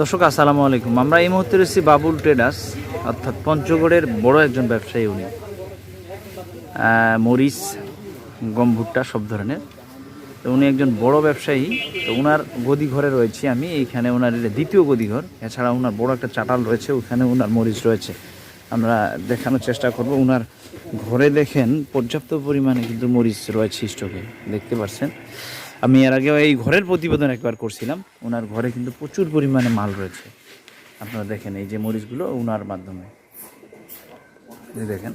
দর্শক, আসসালামু আলাইকুম। আমরা এই মুহূর্তে রয়েছি বাবুল ট্রেডার্স, অর্থাৎ পঞ্চগড়ের বড় একজন ব্যবসায়ী উনি। মরিচ গম ভুট্টা সব ধরনের। তো উনি একজন বড় ব্যবসায়ী, তো ওনার গদিঘরে রয়েছি আমি। এইখানে ওনার দ্বিতীয় গদিঘর। এছাড়া ওনার বড় একটা চাটাল রয়েছে, ওখানে ওনার মরিচ রয়েছে। আমরা দেখানোর চেষ্টা করব। ওনার ঘরে দেখেন, পর্যাপ্ত পরিমাণে কিন্তু মরিচ রয়েছে স্টকে। দেখতে পাচ্ছেন? আমি এর আগেও এই ঘরের প্রতিবেদন একবার করছিলাম। ওনার ঘরে কিন্তু প্রচুর পরিমাণে মাল রয়েছে। আপনারা দেখেন এই যে মরিচগুলো ওনার মাধ্যমে। দেখেন।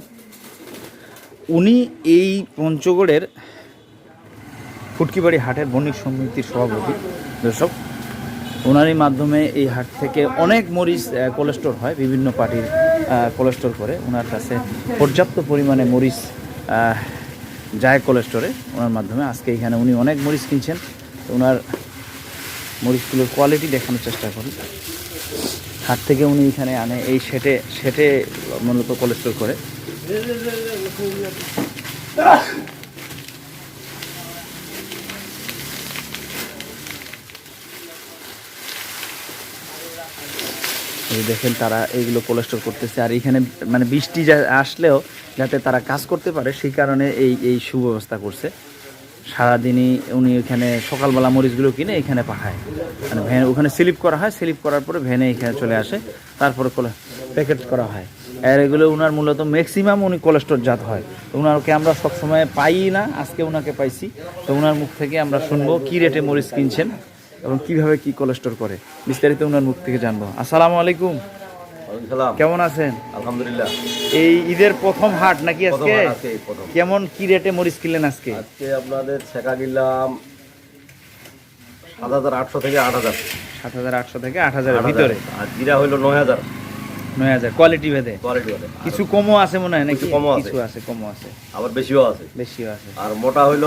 উনি এই পঞ্চগড়ের ফুটকিবাড়ি হাটের বণিক সমিতির সভাপতি। দর্শক ওনারই মাধ্যমে এই হাট থেকে অনেক মরিচ কোলেস্টোর হয়, বিভিন্ন পার্টির কোলেস্টোর করে। ওনার কাছে পর্যাপ্ত পরিমাণে মরিচ যায় কোলেস্টোরে ওনার মাধ্যমে। আজকে এখানে উনি অনেক মরিচ কিনছেন। তো ওনার মরিচগুলোর কোয়ালিটি দেখানোর চেষ্টা করি হাট থেকে উনি এখানে আনে, এই সেটে সেটে মূলত কোলেস্টোর করে। এই দেখেন তারা এইগুলো কোলেস্টোর করতেছে। আর এখানে মানে বৃষ্টি যা আসলেও যাতে তারা কাজ করতে পারে, সেই কারণে এই এই সুব্যবস্থা করছে। সারাদিনই উনি ওখানে সকালবেলা মরিচগুলো কিনে এখানে পাঠায়। মানে ভ্যান, ওখানে স্লিপ করা হয়, স্লিপ করার পরে ভ্যানে এখানে চলে আসে, তারপরে প্যাকেট করা হয়। আর এগুলো ওনার মূলত ম্যাক্সিমাম উনি কোলেস্টোর জাত হয়। তো ওনাকে আমরা সবসময় পাই না, আজকে ওনাকে পাইছি। তো ওনার মুখ থেকে আমরা শুনব কী রেটে মরিচ কিনছেন। এবং কীভাবে কি কোলেস্টোর করে বিস্তারিত ওনার মুখ থেকে জানব। আসসালামু আলাইকুম। কেমন আছেন? আলহামদুলিল্লাহ। এই ঈদের প্রথম হাট নাকি আজকে। কেমন কি রেটে মরিচ কিনলেন আজকে? আজকে আপনাদের শেখা গেলাম সাত হাজার আটশো থেকে আট হাজার। সাত হাজার আটশো থেকে আট হাজারের ভিতরে। আর জিরা হইল নয় হাজার। নয় হাজার কোয়ালিটি ভেদে। কোয়ালিটি বলে কিছু কমও আছে মনে হয় নাকি? কিছু কমও আছে। কিছু আছে কমও আছে। আবার বেশিও আছে। বেশিও আছে। আর মোটা হইল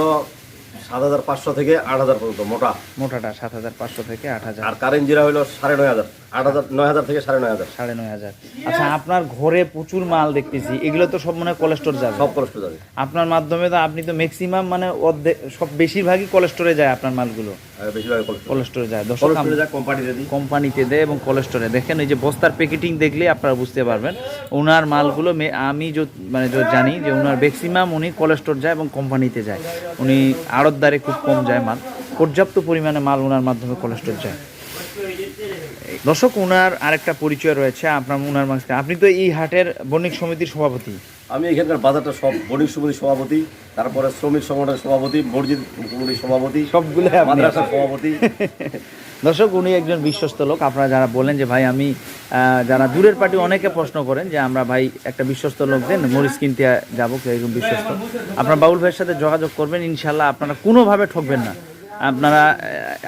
সাত হাজার পাঁচশো থেকে আট হাজার পর্যন্ত মোটা। মোটাটা সাত হাজার পাঁচশো থেকে আট হাজার। আর কারেন্ট জিরা হলো সাড়ে নয় হাজার আট হাজার নয় হাজার থেকে সাড়ে নয় হাজার। সাড়ে নয় হাজার। আচ্ছা আপনার ঘরে প্রচুর মাল দেখতেছি এগুলো তো সব মনে হয় কোলেস্টোর যাবে সব কষ্ট যাবে আপনার মাধ্যমে তো আপনি তো ম্যাক্সিমাম মানে অর্ধেক সব বেশিরভাগই কোলেস্টোরে যায় আপনার মালগুলো। কোলেস্টোরে যায় দর্শক কোম্পানিতে দেয় এবং কোলেস্টোরে দেখেন এই যে বস্তার প্যাকেটিং দেখলে আপনারা বুঝতে পারবেন ওনার মালগুলো আমি মানে জানি যে ওনার ম্যাক্সিমাম উনি কোলেস্টোর যায় এবং কোম্পানিতে যায়। উনি আড়তদারে খুব কম যায় মাল। পর্যাপ্ত পরিমাণে মাল ওনার মাধ্যমে কোলেস্টোর যায়। দর্শক ওনার আরেকটা পরিচয় রয়েছে আপনার ওনার মাঝখানে। আপনি তো এই হাটের বণিক সমিতির সভাপতি। আমি এখানকার বাজারটা সব বণিক সমিতির সভাপতি তারপরে শ্রমিক সংগঠনের সভাপতি মসজিদ কমিটির সভাপতি সবগুলো মাদ্রাসার সভাপতি। দর্শক উনি একজন বিশ্বস্ত লোক। আপনারা যারা বলেন যে ভাই আমি যারা দূরের পার্টি অনেকে প্রশ্ন করেন যে আমরা ভাই একটা বিশ্বস্ত লোক দেন মরিচ কিনতে যাব কেউ একজন বিশ্বস্ত। আপনার বাবুল ভাইয়ের সাথে যোগাযোগ করবেন ইনশাল্লাহ আপনারা কোনোভাবে ঠকবেন না। আপনারা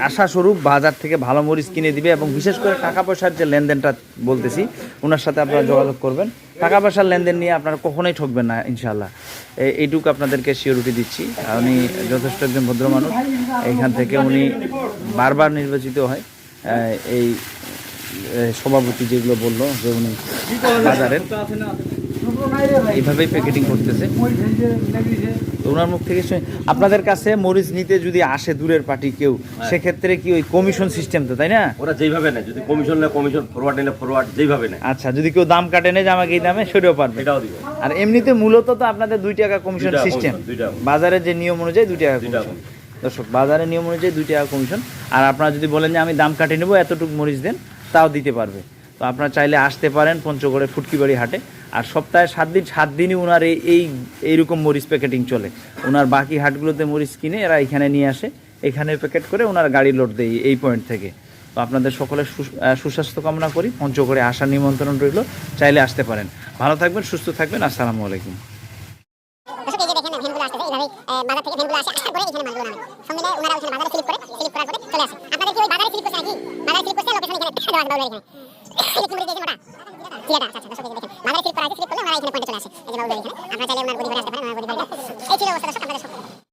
আশাস্বরূপ বাজার থেকে ভালো মরিচ কিনে দিবে এবং বিশেষ করে টাকা পয়সার যে লেনদেনটা বলতেছি, ওনার সাথে আপনারা যোগাযোগ করবেন। টাকা পয়সার লেনদেন নিয়ে আপনারা কখনোই ঠকবেন না ইনশাল্লাহ এইটুকু আপনাদেরকে শিওরিটি দিচ্ছি। উনি যথেষ্ট একজন ভদ্র মানুষ। এইখান থেকে উনি বারবার নির্বাচিত হয়। এই সভাপতি যেগুলো বলল যে উনি বাজারের। এইভাবেই প্যাকেটিং করতেছে। তো ওনার মুখ থেকে আপনাদের কাছে মরিচ নিতে যদি আসে দূরের পার্টি কেউ সেক্ষেত্রে কি ওই কমিশন সিস্টেম তো তাই না? ওরা যেইভাবে নেয় যদি কমিশন নেয় কমিশন ফরওয়ার্ড নিলে ফরওয়ার্ড যেইভাবে নেয়। আচ্ছা যদি কেউ দাম কাটে নেয় যে আমাকে এই দামে সেটাও পারবে। এটাও দিবে। আর এমনিতে মূলত তো আপনাদের দুই টাকা কমিশন সিস্টেম বাজারের যে নিয়ম অনুযায়ী দুই টাকা দুই টাকা কমিশন দর্শক বাজারের নিয়ম অনুযায়ী দুই টাকা কমিশন আর আপনারা যদি বলেন যে আমি দাম কাটিয়ে নেব এতটুকু মরিচ দেন তাও দিতে পারবে। তো আপনারা চাইলে আসতে পারেন পঞ্চগড়ে ফুটকিবাড়ি হাটে। আর সপ্তাহে সাত দিন, সাত দিনই ওনার এই এই, এইরকম মরিচ প্যাকেটিং চলে। ওনার বাকি হাটগুলোতে মরিচ কিনে এরা এখানে নিয়ে আসে। এখানে প্যাকেট করে ওনার গাড়ি লোড দেয় এই পয়েন্ট থেকে। তো আপনাদের সকলের সুস্বাস্থ্য কামনা করি। পঞ্চগড়ে আসার নিমন্ত্রণ রইল। চাইলে আসতে পারেন। ভালো থাকবেন, সুস্থ থাকবেন। আসসালামু আলাইকুম। বাজার থেকে ভ্যানগুলো আসে। আসার পরে এখানে মালগুলো নামে ওনারা ওখানে বাজারে করে করার পরে চলে আসে। আপনাদের কি ওই বাজারে নাকি? বাজারে এখানে এখানে। এই ছিল অবস্থা দর্শক সব